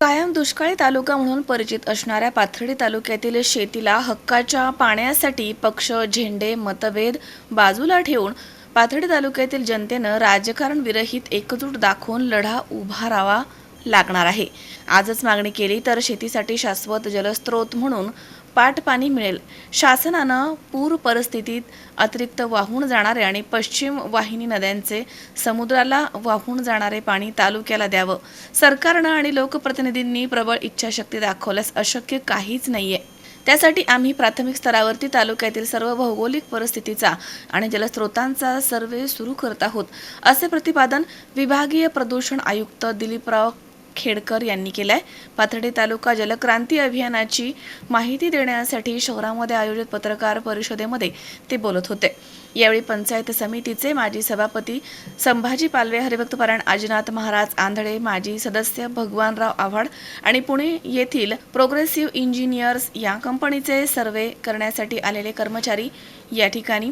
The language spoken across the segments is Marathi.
कायम दुष्काळी तालुका म्हणून परिचित असणाऱ्या पाथर्डी तालुक्यातील शेतीला हक्काच्या पाण्यासाठी पक्ष झेंडे मतभेद बाजूला ठेवून पाथर्डी तालुक्यातील जनतेनं राजकारण विरहित एकजूट दाखवून लढा उभारावा लागणार आहे. आजच मागणी केली तर शेतीसाठी शाश्वत जलस्रोत म्हणून पाट पाणी मिळेल. शासनानं पूर परिस्थितीत अतिरिक्त वाहून जाणारे आणि पश्चिम वाहिनी नद्यांचे समुद्राला वाहून जाणारे पाणी तालुक्याला द्यावं. सरकारनं आणि लोकप्रतिनिधींनी प्रबळ इच्छाशक्ती दाखवल्यास अशक्य काहीच नाहीये. त्यासाठी आम्ही प्राथमिक स्तरावरती तालुक्यातील सर्व भौगोलिक परिस्थितीचा आणि जलस्रोतांचा सर्वे सुरू करत आहोत असे प्रतिपादन विभागीय प्रदूषण आयुक्त दिलीपराव खेडकर यांनी केलंय. पाथर्डी तालुका जलक्रांती अभियानाची माहिती देण्यासाठी शहरामध्ये आयोजित पत्रकार परिषदेमध्ये ते बोलत होते. यावेळी पंचायत समितीचे माजी सभापती संभाजी पालवे हरिभक्तपरायण आजीनाथ महाराज आंधळे माजी सदस्य भगवानराव आव्हाड आणि पुणे येथील प्रोग्रेसिव्ह इंजिनियर्स या कंपनीचे सर्वे करण्यासाठी आलेले कर्मचारी या ठिकाणी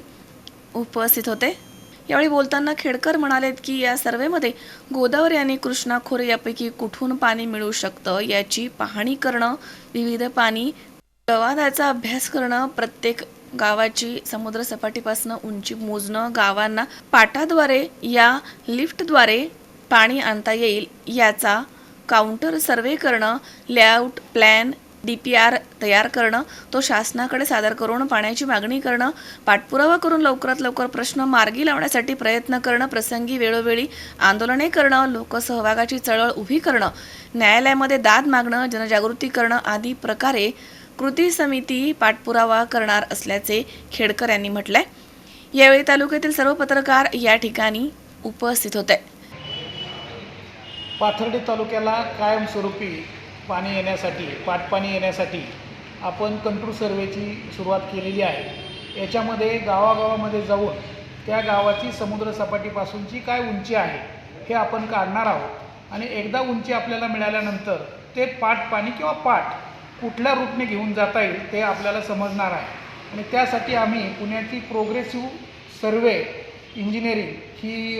उपस्थित होते. यावेळी बोलताना खेडकर म्हणालेत की या सर्वेमध्ये गोदावरी आणि कृष्णा खोरे यापैकी कुठून पाणी मिळू शकतं याची पाहणी करणं विविध पाणी प्रवादाचा अभ्यास करणं प्रत्येक गावाची समुद्रसपाटीपासून उंची मोजणं गावांना पाटाद्वारे या लिफ्टद्वारे पाणी आणता येईल याचा काउंटर सर्वे करणं layout plan D P R तयार करणं तो शासनाकडे सादर करून पाण्याची मागणी करणं पाठपुरावा करून लवकरात लवकर प्रश्न मार्गी लावण्यासाठी प्रयत्न करणं प्रसंगी वेळोवेळी आंदोलने करणं लोकसहभागाची चळवळ उभी करणं न्यायालयामध्ये दाद मागणं जनजागृती करणं आदी प्रकारे कृती समिती पाठपुरावा करणार असल्याचे खेडकर यांनी म्हटलंय. यावेळी तालुक्यातील सर्व पत्रकार या ठिकाणी उपस्थित होते. पाथर्डी तालुक्याला कायमस्वरूपी पाणी येण्यासाठी पाटपाणी येण्यासाठी आपण कंट्रोल सर्वेची सुरुवात केलेली आहे. याच्यामध्ये गावागावामध्ये जाऊन त्या गावाची समुद्रसपाटीपासूनची काय उंची आहे हे आपण काढणार आहोत. आणि एकदा उंची आपल्याला मिळाल्यानंतर ते पाटपाणी किंवा पाट कुठल्या रूटने घेऊन जाता येईल ते आपल्याला समजणार आहे. आणि त्यासाठी आम्ही पुण्याची प्रोग्रेसिव्ह सर्वे इंजिनिअरिंग ही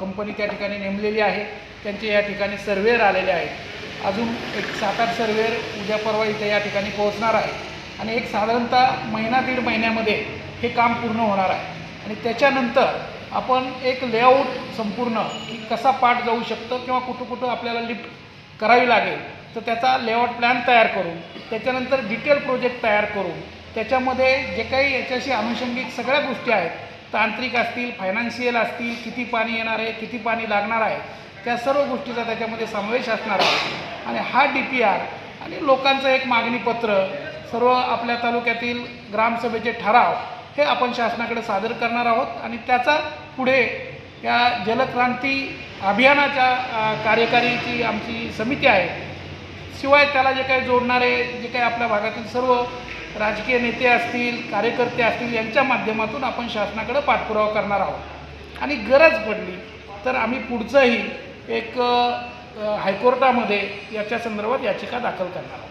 कंपनी त्या ठिकाणी नेमलेली आहे. त्यांचे या ठिकाणी सर्वेअर आलेले आहेत. अजून एक सात आठ सर्वेअर उद्या परवा इथे या ठिकाणी पोहोचणार आहे. आणि एक साधारणतः महिना दीड महिन्यामध्ये हे काम पूर्ण होणार आहे. आणि त्याच्यानंतर आपण एक लेआउट संपूर्ण की कसा पाठ जाऊ शकतं किंवा कुठं कुठं आपल्याला लिफ्ट करावी लागेल तर त्याचा लेआउट प्लॅन तयार करून त्याच्यानंतर डिटेल प्रोजेक्ट तयार करून त्याच्यामध्ये जे काही याच्याशी अनुषंगिक सगळ्या गोष्टी आहेत तांत्रिक असतील फायनान्शियल असतील किती पाणी येणार आहे किती पाणी लागणार आहे त्या सर्व गोष्टीचा त्याच्यामध्ये समावेश असणार आहे. आणि हा डी पी आर आणि लोकांचं एक मागणीपत्र सर्व आपल्या तालुक्यातील ग्रामसभेचे ठराव हे आपण शासनाकडे सादर करणार आहोत. आणि त्याचा पुढे या जलक्रांती अभियानाच्या कार्यकारीची आमची समिती आहे. शिवाय त्याला जे काही जोडणारे जे काही आपल्या भागातील सर्व राजकीय नेते असतील कार्यकर्ते असतील यांच्या माध्यमातून आपण शासनाकडे पाठपुरावा करणार आहोत. आणि गरज पडली तर आम्ही पुढचंही एक हायकोर्टामध्ये याच्या संदर्भात याचिका दाखल करणार आहोत.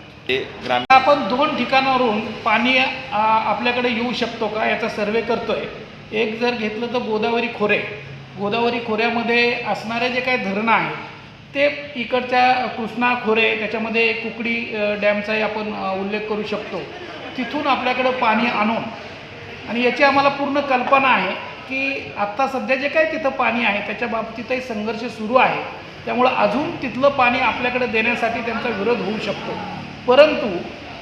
ग्रामीण आपण दोन ठिकाणावरून पाणी आपल्याकडे येऊ शकतो का याचा सर्वे करतोय. एक जर घेतलं तर गोदावरी खोरे. गोदावरी खोऱ्यामध्ये असणारे जे काही धरणं आहेत ते इकडच्या कृष्णा खोरे त्याच्यामध्ये कुकडी डॅमचाही आपण उल्लेख करू शकतो. तिथून आपल्याकडं पाणी आणून आणि याची आम्हाला पूर्ण कल्पना आहे की आत्ता सध्या जे काही तिथं पाणी आहे त्याच्या बाबतीतही संघर्ष सुरू आहे. त्यामुळं अजून तिथलं पाणी आपल्याकडे देण्यासाठी त्यांचा विरोध होऊ शकतो. परंतु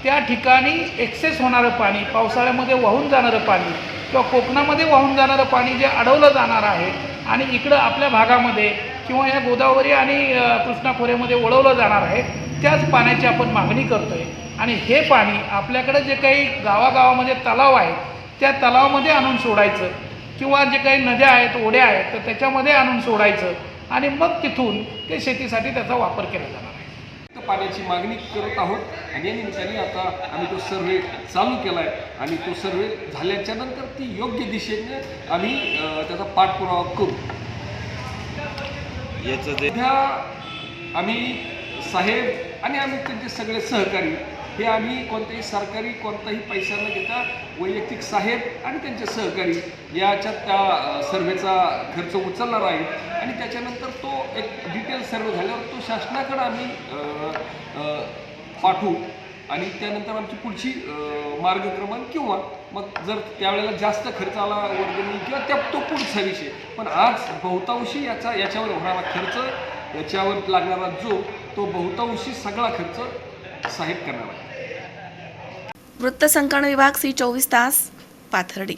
त्या ठिकाणी एक्सेस होणारं पाणी पावसाळ्यामध्ये वाहून जाणारं पाणी किंवा कोकणामध्ये वाहून जाणारं पाणी जे अडवलं जाणार आहे आणि इकडं आपल्या भागामध्ये किंवा या गोदावरी आणि कृष्णा खोऱ्यामध्ये वळवलं जाणार आहे त्याच पाण्याची आपण मागणी करतो आहे आणि हे पाणी आपल्याकडे जे काही गावागावामध्ये तलाव आहेत त्या तलावामध्ये आणून सोडायचं किंवा जे काही नद्या आहेत ओढ्या आहेत तर त्याच्यामध्ये आणून सोडायचं. आणि मग तिथून ते शेतीसाठी त्याचा वापर केला जाणार आहे. पाण्याची मागणी करत आहोत आणि या निमित्ताने आता आम्ही तो सर्वे चालू केला आहे आणि तो सर्वे झाल्याच्यानंतर ती योग्य दिशेने आम्ही त्याचा पाठपुरावा करू. याचं जे आम्ही साहेब आणि आम्ही त्यांचे सगळे सहकारी हे आम्ही कोणत्याही सरकारी कोणताही पैसा न घेता वैयक्तिक साहेब आणि त्यांचे सहकारी याच्यात त्या सर्वेचा खर्च उचलणार आहे. आणि त्याच्यानंतर तो एक डिटेल सर्वे झाल्यावर तो शासनाकडं आम्ही पाठवू. आणि त्यानंतर आमची पुढची मार्गक्रमण किंवा मग जर त्यावेळेला जास्त खर्च आला वर्गणी किंवा त्या तो पुढचा विषय. पण आज बहुतांशी याचा याच्यावर होणारा खर्च याच्यावर लागणारा जो तो बहुतांशी सगळा खर्च साहेब करणार आहे वृत्तसंकलन विभाग सी चोवीस तास पाथर्डी.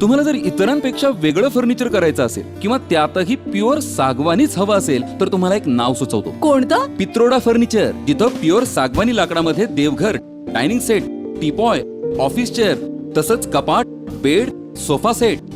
तुम्हाला जर इतरांपेक्षा वेगळं फर्निचर करायचं असेल किंवा त्यातही प्युअर सागवानीच हवं असेल तर तुम्हाला एक नाव सुचवतो. कोणतं? पित्रोडा फर्निचर जिथं प्युअर सागवानी लाकडामध्ये देवघर dining set teapoy office chair तसंच कपाट bed sofa set